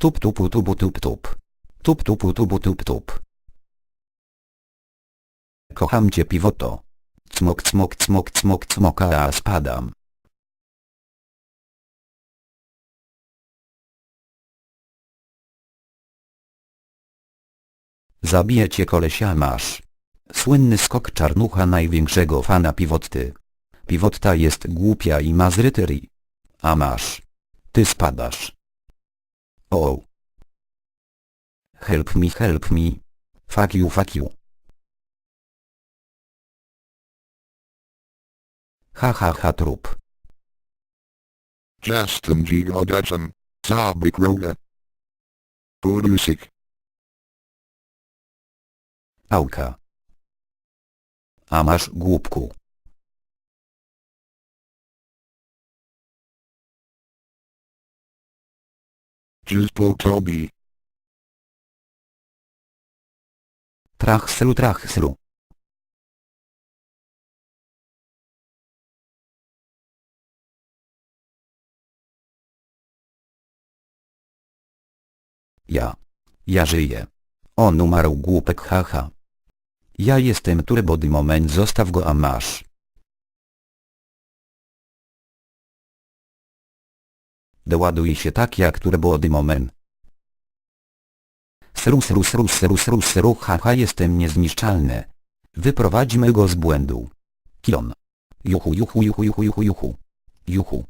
Tup tupu tubu tup tup. Tup tupu tubu tup tup. Kocham cię piwoto. Cmok cmok cmok cmok cmoka a spadam. Zabiję cię kolesia masz. Słynny skok czarnucha największego fana piwotty. Piwotta jest głupia i ma zrytery. A masz. Ty spadasz. O. Help me help me. Fuck you fuck you. Ha ha ha trup. Justin G. Odetson, Zabik Roga. Budusik, Auka. A masz głupku. Jizbo Toby, Trachslu trachslu. Ja. Ja żyję. On umarł głupek haha. Ja jestem turbody moment zostaw go a masz. Doładuj się tak jak turbody moment. Sru sru sru sru sru sru haha jestem niezniszczalny. Wyprowadźmy go z błędu. Kion. Juchu juchu juchu juchu juchu juchu. Juchu.